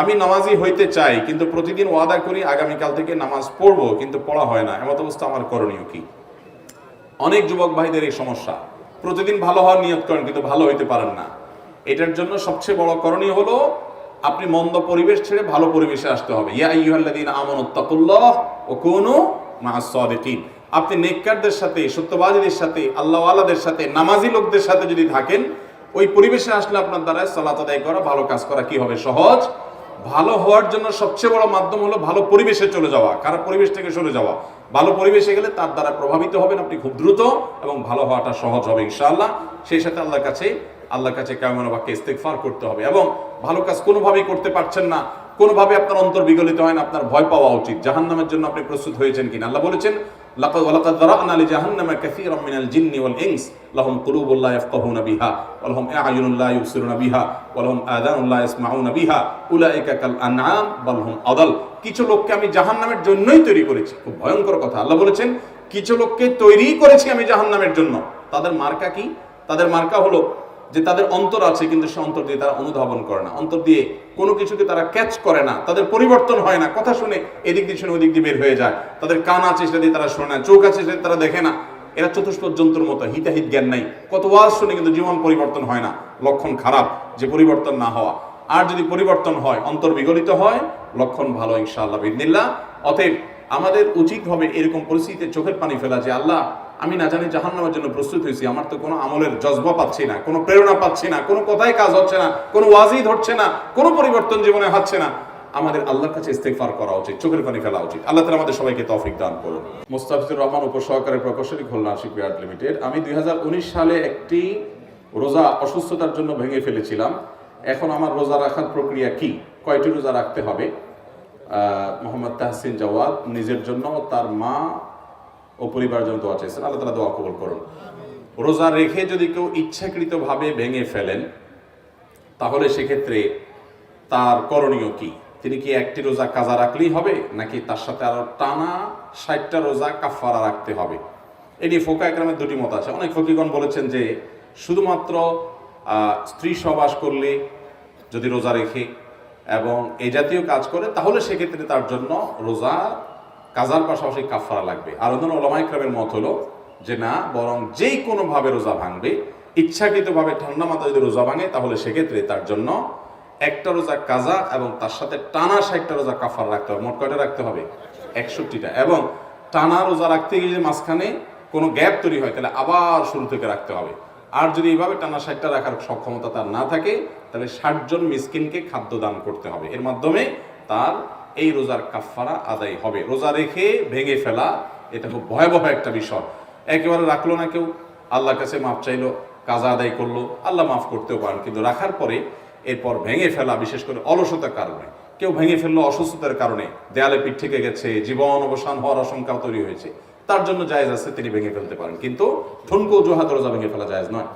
আমি নামাজি হইতে চাই, কিন্তু প্রতিদিন ওয়াদা করি আগামীকাল থেকে নামাজ পড়ব, কিন্তু পড়া হয় না। এমত অবস্থা আমার করণীয় কি? অনেক যুবক ভাইদের এই সমস্যা। প্রতিদিন ভালো হওয়ার নিয়ত করেন, কিন্তু ভালো হইতে পারেন না। এটার জন্য সবচেয়ে বড় করণীয় হলো, আপনি মন্দ পরিবেশ ছেড়ে ভালো পরিবেশে আসতে হবে। ইয়া সাদিকিন। আপনি নেককারদের সাথে, সত্যবাদীদের সাথে, আল্লাহওয়ালাদের সাথে, নামাজি লোকদের সাথে যদি থাকেন, ওই পরিবেশে আসলে আপনার দ্বারা সালাত আদায় করা, ভালো কাজ করা কি হবে? সহজ। ভালো হওয়ার জন্য সবচেয়ে বড় মাধ্যম হলো ভালো পরিবেশে চলে যাওয়া খারাপ পরিবেশ থেকে সরে যাওয়া। ভালো পরিবেশে গেলে তার দ্বারা প্রভাবিত হবেন আপনি খুব দ্রুত এবং ভালো হওয়াটা সহজ হবে ইনশাআল্লাহ। সেই সাথে আল্লাহর কাছে আল্লাহর কাছে কেমন বাক্যে ইস্তেকফার করতে হবে এবং ভালো কাজ কোনোভাবেই করতে পারছেন না, কোনোভাবে আপনার অন্তর বিগলিত হয় না, আপনার ভয় পাওয়া উচিত। জাহান্নামের জন্য আপনি প্রস্তুত হয়েছেন কিনা। আল্লাহ বলেছেন যারা'না লিজাহান্নামা কাসীরাম মিনাল জিন্নি ওয়াল ইনস, লাহুম কুলুবুল লা ইয়াফকাহুনা বিহা, ওয়া লাহুম আ'য়ুনুন লা ইউবসিরুনা বিহা, ওয়া লাহুম আযানুন লা ইয়াসমাউনা বিহা, উলাইকা কাল আনআম বাল কিছু লোককে আমি জাহান্নামের জন্যই তৈরি করেছি। খুব ভয়ঙ্কর কথা। আল্লাহ বলেছেন, কিছু লোককে তৈরি করেছি আমি জাহান্নামের জন্য। তাদের মার্কা কি? তাদের মার্কা হলো যে তাদের অন্তর আছে, কিন্তু সে অন্তর দিয়ে তারা অনুধাবন করে না। অন্তর দিয়ে কোনো কিছুকে তারা ক্যাচ করে না। তাদের পরিবর্তন হয় না। কথা শুনে এদিক দিয়ে শুনে ওদিক দিয়ে বের হয়ে যায়। তাদের কান আছে সেটা দিয়ে তারা শোনে না। চোখ আছে সেটা তারা দেখে না। এরা চতুষ্পদ জন্তুর মতো, হিতাহিত জ্ঞান নাই। কত ওয়াজ শুনে কিন্তু জীবন পরিবর্তন হয় না। লক্ষণ খারাপ, যে পরিবর্তন না হওয়া। আর যদি পরিবর্তন হয়, অন্তর বিগলিত হয়, লক্ষণ ভালো, ইনশাআল্লাহ বিদিনিল্লাহ অতএব আমাদের উচিত হবে এরকম পরিস্থিতিতে চোখের পানি ফেলা যে আল্লাহ আমি না জানি জাহান্নামের জন্য প্রস্তুত হয়েছি। আমার তো কোনো আমলের জজবা পাচ্ছি না, কোনো প্রেরণা পাচ্ছি না, কোনো কথায় কাজ হচ্ছে না, কোনো ওয়াজই ধরছে না, কোনো পরিবর্তন জীবনে হচ্ছে না। আমাদের আল্লাহর কাছে ইস্তেগফার করা উচিত, চোখের পানি ফেলা উচিত। আল্লাহ তাআলা আমাদের সবাইকে তৌফিক দান করুন। মুস্তাফিজুর রহমান উপসহকারী প্রকৌশলী খুলনা আশিক লিমিটেড। আমি দুই হাজার উনিশ সালে একটি রোজা অসুস্থতার জন্য ভেঙে ফেলেছিলাম। এখন আমার রোজা রাখার প্রক্রিয়া কি? কয়টি রোজা রাখতে হবে? মোহাম্মদ তাহসিন জওয়াদ নিজের জন্য, তার মা ও পরিবারের জন্য দোয়া চাইছেন, আল্লাহ তালা দোয়া কবুল করুন। রোজা রেখে যদি কেউ ইচ্ছাকৃতভাবে ভেঙে ফেলেন, তাহলে সেক্ষেত্রে তার করণীয় কি? তিনি কি একটি রোজা কাজা রাখলেই হবে, নাকি তার সাথে আরও টানা ষাটটা রোজা কাফারা রাখতে হবে? এ নিয়ে ফোকা একরামের দুটি মত আছে। অনেক ফকিগণ বলেছেন যে, শুধুমাত্র স্ত্রী সবাস করলে যদি রোজা রেখে এবং এই জাতীয় কাজ করে, তাহলে সেক্ষেত্রে তার জন্য রোজা কাজার পাশাপাশি কাফারা লাগবে। আর অন্য ওলামাইক্রামের মত হলো যে না, বরং যেই কোনোভাবে রোজা ভাঙবে, ইচ্ছাকৃতভাবে ঠান্ডা মাথা যদি রোজা ভাঙে, তাহলে সেক্ষেত্রে তার জন্য একটা রোজা কাজা এবং তার সাথে টানা ষাটটা রোজা কাফার রাখতে হবে। মোট কয়টা রাখতে হবে? একষট্টিটা। এবং টানা রোজা রাখতে গিয়ে যদি মাঝখানে কোনো গ্যাপ তৈরি হয়, তাহলে আবার শুরু থেকে রাখতে হবে। আর যদি এইভাবে টানা ষাটটা রাখার সক্ষমতা তার না থাকে, তাহলে ষাটজন মিসকিনকে খাদ্য দান করতে হবে। এর মাধ্যমে তার এই রোজার কাফারা আদায় হবে। রোজা রেখে ভেঙে ফেলা, এটা খুব ভয়াবহ একটা বিষয়। একেবারে রাখল না কেউ, আল্লাহর কাছে মাফ চাইলো, কাজা আদায় করল, আল্লাহ মাফ করতেও পারেন। কিন্তু রাখার পরে এরপর ভেঙে ফেলা, বিশেষ করে অলসতার কারণে। কেউ ভেঙে ফেলল অসুস্থতার কারণে, দেয়ালে পিঠ থেকে গেছে, জীবন অবসান হওয়ার আশঙ্কা তৈরি হয়েছে। তার জন্য জায়েজ আছে, তিনি ভেঙে ফেলতে পারেন। কিন্তু ঠুনকো জোহাত, রোজা ভেঙে ফেলা জায়েজ নয়।